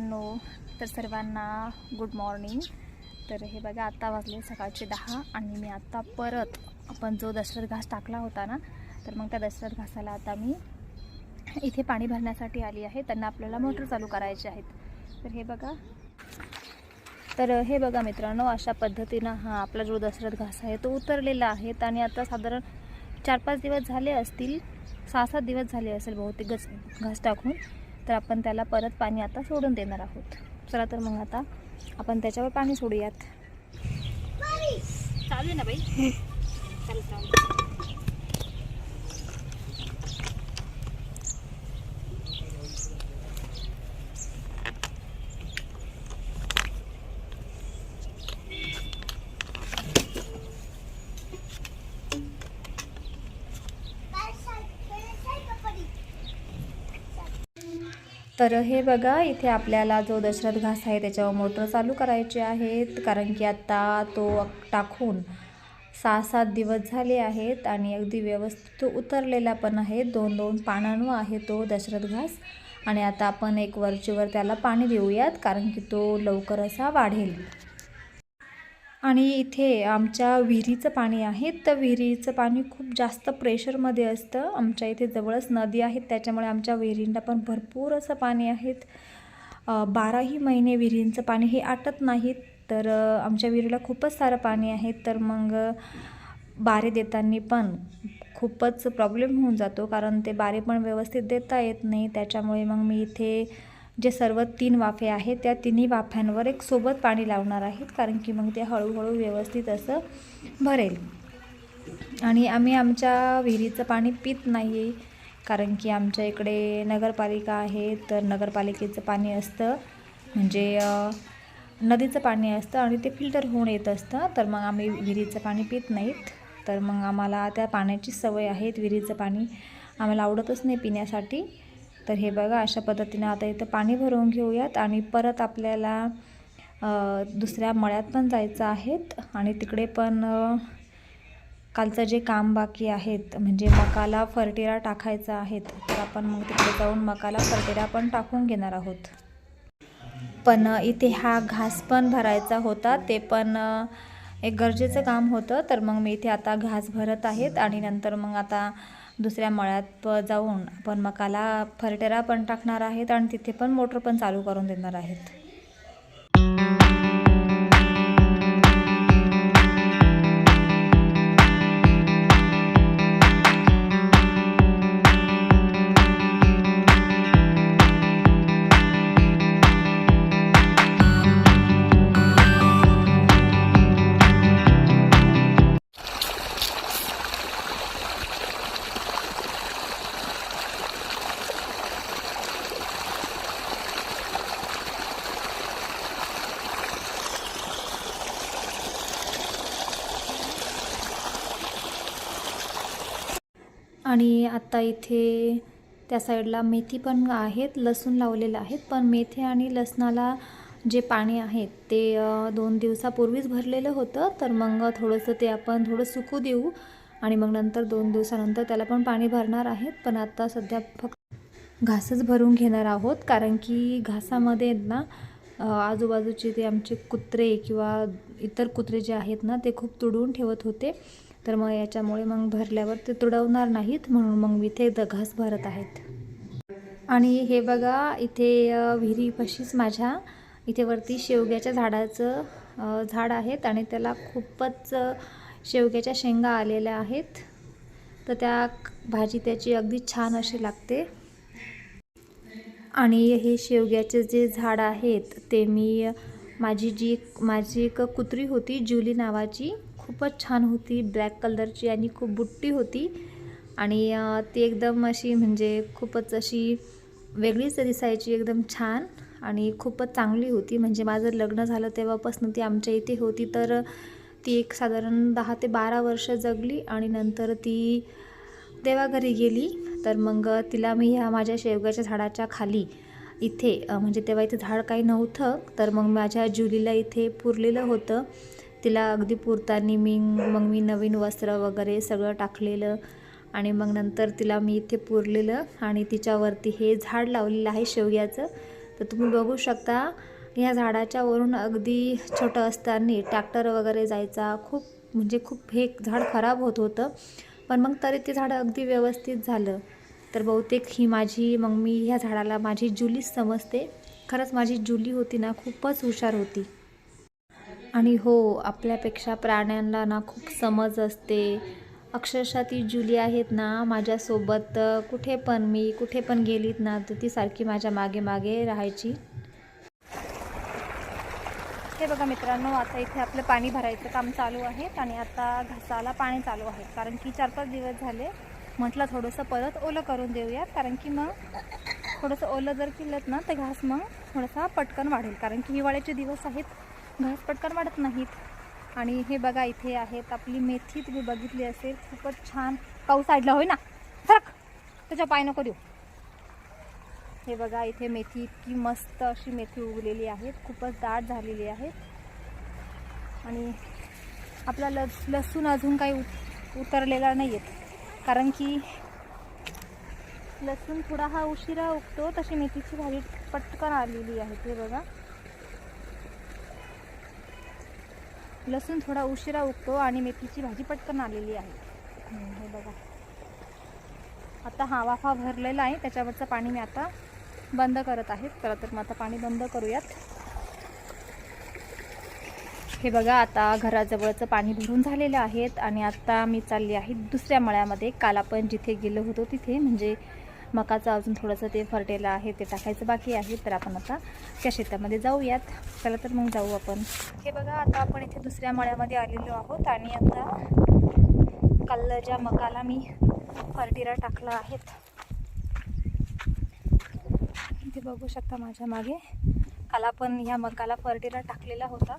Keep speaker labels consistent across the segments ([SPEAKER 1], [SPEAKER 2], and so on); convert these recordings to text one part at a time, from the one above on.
[SPEAKER 1] मित्रांनो तर सर्वांना गुड मॉर्निंग तर हे बघा आत्ता वाजले सकाळचे दहा आणि मी आत्ता परत आपण जो दशरथ घास टाकला होता ना तर मग त्या दशरथ घासाला आता मी इथे पाणी भरण्यासाठी आली आहे. त्यांना आपल्याला मोटर चालू करायचे आहेत. तर हे बघा. तर हे बघा मित्रांनो अशा पद्धतीनं हा आपला जो दशरथ घास आहे तो उतरलेला आहे. आणि आता साधारण चार पाच दिवस झाले असतील सहा सात दिवस झाले असेल बहुतेक घस घास टाकून. तर आपण त्याला परत पाणी आता सोडून देणार आहोत. चला तर मग आता आपण त्याच्यावर पाणी सोडूयात. चालू आहे ना बाई? चालेल चालेल तर हे बघा इथे आपल्याला जो दशरथ घास आहे त्याच्यावर मोटर चालू करायचे आहेत. कारण की आत्ता तो टाकून सहा सात दिवस झाले आहेत आणि अगदी व्यवस्थित उतरलेला पण आहे. दोन दोन पानांवर आहे तो दशरथ घास. आणि आता आपण एक वरचीवर त्याला पाणी देऊयात कारण की तो लवकर असा वाढेल. आणि इथे आमच्या विहिरीचं पाणी आहे. तर विहिरीचं पाणी खूप जास्त प्रेशरमध्ये असतं. आमच्या इथे जवळच नदी आहेत त्याच्यामुळे आमच्या विहिरींना पण भरपूर असं पाणी आहेत बाराही महिने विहिरींचं पाणी हे आटत नाहीत तर आमच्या विहिरीला खूपच सारं पाणी आहे. तर मग बारे देताना पण खूपच प्रॉब्लेम होऊन जातो. कारण ते बारे पण व्यवस्थित देता येत नाही. त्याच्यामुळे मग मी इथे जे सर्व तीन वाफे आहेत त्या तिन्ही वाफ्यांवर एक सोबत पाणी लावणार आहेत कारण की मग ते हळूहळू व्यवस्थित असं भरेल. आणि आम्ही आमच्या विहिरीचं पाणी पित नाही कारण की आमच्या इकडे नगरपालिका आहे तर नगरपालिकेचं पाणी असतं. म्हणजे नदीचं पाणी असतं आणि ते फिल्टर होऊन येत असतं तर मग आम्ही विहिरीचं पाणी पित नाहीत. तर मग आम्हाला त्या पाण्याची सवय आहे विहिरीचं पाणी आम्हाला आवडतच नाही पिण्यासाठी. तर हे बघा अशा पद्धतीने आता इथं पाणी भरवून घेऊयात आणि परत आपल्याला दुसऱ्या मळ्यात पण जायचं आहेत आणि तिकडे पण कालचं जे काम बाकी आहेत म्हणजे मकाला फर्टिरा टाकायचा आहेत तर आपण मग तिकडे जाऊन मकाला फर्टिरा पण टाकून घेणार आहोत. पण इथे हा घास पण भरायचा होता ते पण एक गरजेचं काम होतं तर मग मी इथे आता घास भरत आहेत आणि नंतर मग आता दुसऱ्या मळ्यात प- जाऊन आपण मकाला फर्टेरा पण टाकणार आहेत आणि तिथे पण मोटर पण चालू करून देणार आहेत. आणि आता इथे त्या साईडला मेथी पण आहेत लसूण लावलेलं आहेत. पण मेथी आणि लसणाला जे पाणी आहे ते दोन दिवसापूर्वीच भरलेलं होतं. तर मग थोडंसं ते आपण थोडं सुकू देऊ आणि मग नंतर दोन दिवसानंतर त्याला पण पाणी भरणार आहेत. पण आता सध्या फक्त घासच भरून घेणार आहोत. कारण की घासामध्ये आहेत ना आजूबाजूचे ते आमचे कुत्रे किंवा इतर कुत्रे जे आहेत ना ते खूप तुडवून ठेवत होते. तर मग याच्यामुळे मग भरल्यावर ते तुडवणार नाहीत म्हणून मग मी इथे दघास घास भरत आहेत. आणि हे बघा इथे विहिरीपाशीच माझ्या इथे वरती शेवग्याच्या झाडाचं झाड आहेत आणि त्याला खूपच शेवग्याच्या शेंगा आलेल्या आहेत. तर त्या भाजी त्याची अगदी छान अशी लागते. आणि हे शेवग्याचे जे झाड आहेत ते मी माझी जी माझी एक कुत्री होती जुली नावाची खूपच छान होती ब्लॅक कलरची आणि खूप बुट्टी होती. आणि ती एकदम अशी म्हणजे खूपच अशी वेगळीच दिसायची एकदम छान आणि खूपच चांगली होती. म्हणजे माझं लग्न झालं तेव्हापासून ती आमच्या इथे होती तर ती एक साधारण दहा ते बारा वर्ष जगली आणि नंतर ती देवाघरी गेली. तर मग तिला मी ह्या माझ्या शेवग्याच्या झाडाच्या खाली इथे म्हणजे तेव्हा इथे झाड काही नव्हतं तर मग माझ्या जुलीला इथे पुरलेलं होतं. तिला अगदी पुरताना मी मग मी नवीन वस्त्र वगैरे सगळं टाकलेलं आणि मग नंतर तिला मी इथे पुरलेलं आणि तिच्यावरती हे झाड लावलेलं आहे शेवग्याचं. तर तुम्ही बघू शकता या झाडाच्या वरून अगदी छोटं असताना ट्रॅक्टर वगैरे जायचा खूप म्हणजे खूप हे झाड खराब होत होतं. पण मग तरी ते झाड अगदी व्यवस्थित झालं. तर बहुतेक ही माझी मग मी ह्या झाडाला माझी जुलीच समजते. खरंच माझी जुली होती ना खूपच हुशार होती. आणि हो आपल्यापेक्षा प्राण्यांना ना खूप समज असते. अक्षरशः ती जुली आहेत ना माझ्यासोबत. कुठे पण मी कुठे पण गेलीत ना तर ती सारखी माझ्या मागे मागे राहायची. हे बघा मित्रांनो आता इथे आपलं पाणी भरायचं काम चालू आहे आणि आता घासाला पाणी चालू आहे. कारण की चार पाच दिवस झाले म्हटलं थोडंसं परत ओलं करून देऊयात. कारण की मग थोडंसं ओलं जर केलं ना तर घास मग थोडासा पटकन वाढेल. कारण की हिवाळ्याचे दिवस आहेत घास पटकन वाढत नाहीत. आणि हे बघा इथे आहेत आपली मेथी तुम्ही बघितली असेल खूपच छान. पाऊस आडला होय ना? सरक त्याच्या पाय नको देऊ. हे बघा इथे मेथी इतकी मस्त अशी मेथी उगलेली आहे खूपच दाट झालेली आहे आणि आपला लस लसूण अजून काही उतरलेला नाही आहेत कारण की लसूण थोडा हा उशिरा उगतो तशी मेथीची भाजी पटकन आलेली आहे ते बघा. लसूण थोडा उशिरा उगतो आणि मेथीची भाजी पटकन आलेली आहे. हे बघा. आता हा वाफा भरलेला आहे त्याच्यावरचं पाणी मी आता बंद करत आहे. चला तर मग आता पाणी बंद करूयात. हे बघा आता घराजवळचं पाणी भरून झालेलं आहेत आणि आता मी चालली आहे दुसऱ्या मळ्यामध्ये. काल आपण जिथे गेलो होतो तिथे म्हणजे मकाचं अजून थोडंसं ते फरटेलं आहे ते टाकायचं बाकी आहे तर आपण आता त्या शेतामध्ये जाऊयात. चला तर मग जाऊ आपण. हे बघा आता आपण इथे दुसऱ्या मळ्यामध्ये आलेलो आहोत आणि आता काल ज्या मकाला मी फर्टिरा टाकला आहेत इथे बघू शकता माझ्या मागे. काल आपण ह्या मकाला फर्टिला टाकलेला होता.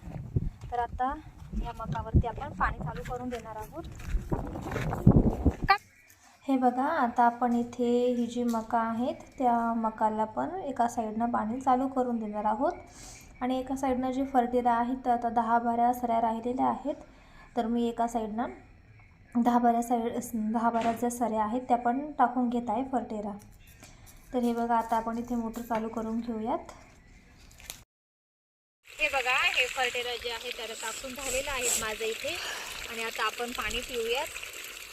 [SPEAKER 1] तर आता ह्या मकावरती आपण पाणी चालू करून देणार आहोत. का हे बघा आता आपण इथे ही जी मका आहेत त्या मकाला पण एका साईडनं पाणी चालू करून देणार आहोत. आणि एका साईडनं जी फर्टिरा आहेत तर आता दहा बारा सऱ्या राहिलेल्या आहेत. तर मी एका साईडनं दहा बारा साईड दहा बारा ज्या सऱ्या आहेत त्या पण टाकून घेत आहे फर्टेरा तर हे बघा आता आपण इथे मोटर चालू करून घेऊयात. हे बघा हे फर्टेरा जे आहे त्याला टाकून झालेलं आहे माझं इथे. आणि आता आपण पाणी पिऊयात.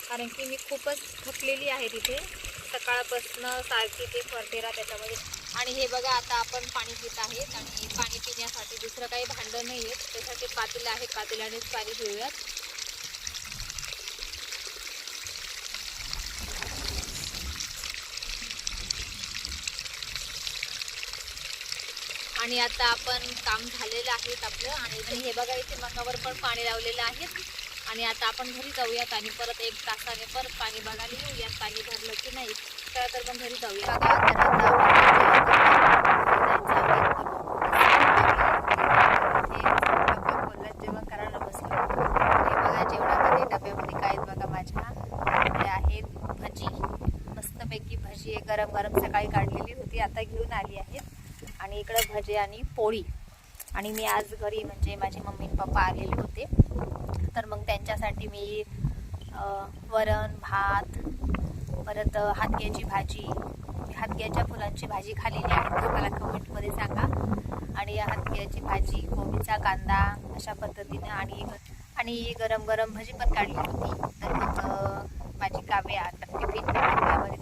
[SPEAKER 1] कारण की मी खूपच थकलेली आहे तिथे. सकाळपासनं सारखी ते फर्टेरा त्याच्यामध्ये. आणि हे बघा आता आपण पाणी पित आहेत आणि पाणी पिण्यासाठी दुसरं काही भांडं नाही आहे त्यासाठी पातेलं आहे. पातेल्यानेच पाणी घेऊयात. आणि आता आपण काम झालेलं आहे आपलं. आणि आणि हे बघा इथे मकावर पण पाणी लावलेलं आहे. आणि आता आपण घरी जाऊयात आणि परत एक तासाने परत पाणी बघायला येऊयात पाणी भरलं की नाही चला तर मग घरी जाऊया बघा तर आता जेवण करायला बसलो हे बघा जेवणामध्ये डब्यामध्ये काय आहेत बघा माझ्या हे आहेत भजी मस्तपैकी भजी आहे गरम गरम सकाळी काढलेली होती आता घेऊन आली आहेत आणि इकडं भजे आणि पोळी आणि मी आज घरी म्हणजे माझे मम्मी पप्पा आलेले होते. तर मग त्यांच्यासाठी मी वरण भात परत हातग्याची भाजी हातग्याच्या फुलांची भाजी खालेली आहे. ते मला कमेंटमध्ये सांगा. आणि हातग्याची भाजी कोबीचा कांदा अशा पद्धतीनं आणि आणि गरम गरम भजी पण काढली होती. तर मग माझी काव्या टिफिन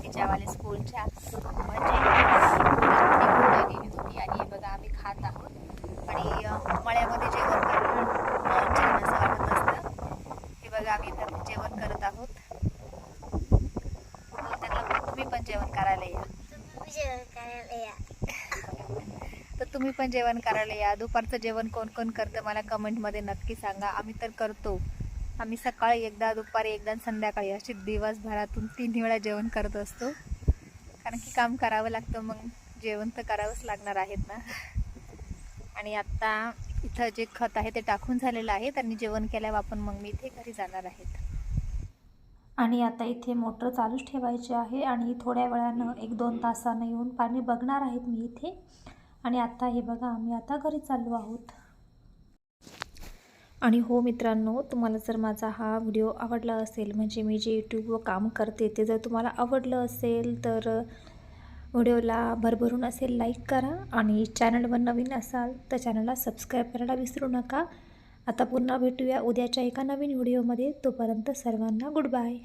[SPEAKER 1] तिच्यावाले स्कूलच्या म्हणजे घेऊन आलेली होती आणि हे बघा आम्ही खात आहोत आणि अ, मळ्यामध्ये जेवण करणं अ, छान असं वाटत असतं हे बघा आम्ही इथं जेवण करत आहोत हो, त्यांना पण तुम्ही पण जेवण करायला या तर तुम्ही पण जेवण करायला या. दुपारचं जेवण कोण कोण करतं मला कमेंटमध्ये नक्की सांगा. आम्ही तर करतो. आम्ही सकाळी एकदा दुपारी एकदा संध्याकाळी अशी दिवसभरातून तीन वेळा जेवण करत असतो. कारण की काम करावं लागतं मग जेवण तर करावंच लागणार आहेत ना. आणि आत्ता इथं जे खत आहे ते टाकून झालेलं आहे. त्यांनी जेवण केल्यावर आपण मग मी इथे घरी जाणार आहेत. आणि आता इथे मोटर चालूच ठेवायची आहे आणि थोड्या वेळानं एक दोन तासानं येऊन पाणी बघणार आहेत मी इथे. आणि आता हे बघा आम्ही आता घरी चाललो आहोत. आणि हो मित्रांनो तुम्हाला जर माझा हा व्हिडिओ आवडला असेल म्हणजे मी जे यूट्यूबवर काम करते ते जर तुम्हाला आवडलं असेल तर व्हिडिओला भरभरून असेल लाईक करा. आणि चॅनलवर नवीन असाल तर चॅनलला सबस्क्राईब करायला विसरू नका. आता पुन्हा भेटूया उद्याच्या एका नवीन व्हिडिओमध्ये. तोपर्यंत सर्वांना गुड बाय.